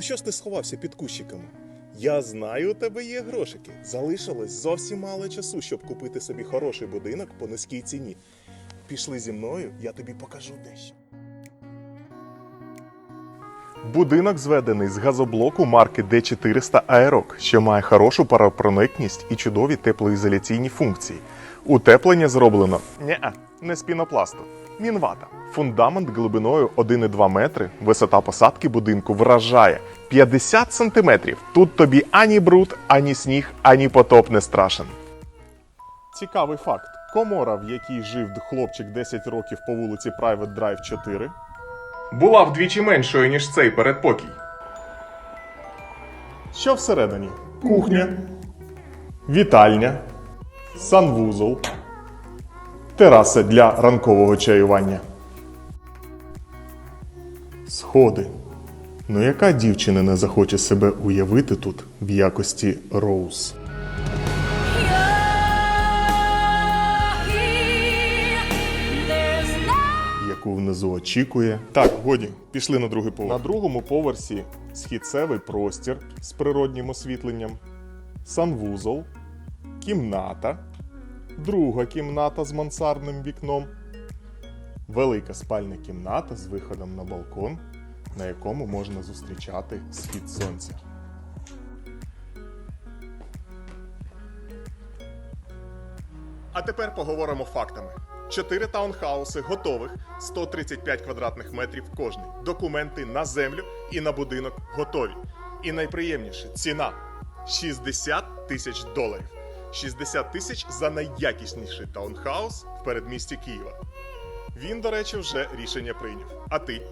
що ж ти сховався під кущиками? Я знаю, у тебе є грошики. Залишилось зовсім мало часу, щоб купити собі хороший будинок по низькій ціні. Пішли зі мною, я тобі покажу дещо. Будинок зведений з газоблоку марки D400 Aeroc, що має хорошу паропроникність і чудові теплоізоляційні функції. Утеплення зроблено Неа, не з пінопласту, мінвата. Фундамент глибиною 1,2 метри, висота посадки будинку вражає 50 сантиметрів. Тут тобі ані бруд, ані сніг, ані потоп не страшен. Цікавий факт: комора, в якій жив хлопчик 10 років по вулиці Private Drive 4, була вдвічі меншою, ніж цей передпокій. Що всередині? Кухня, вітальня, санвузол, тераса для ранкового чаювання. Сходи. Ну яка дівчина не захоче себе уявити тут в якості Роуз? яку внизу очікує. Так, годі, пішли на другий поверх. На другому поверсі східцевий простір з природнім освітленням, санвузол, кімната, друга кімната з мансардним вікном, велика спальня кімната з виходом на балкон, на якому можна зустрічати схід сонця. А тепер поговоримо фактами. Чотири таунхауси готових, 135 квадратних метрів кожний. Документи на землю і на будинок готові. І найприємніше ціна 60 тисяч доларів. 60 тисяч за найякісніший таунхаус в передмісті Києва. Він, до речі, вже рішення прийняв. А ти?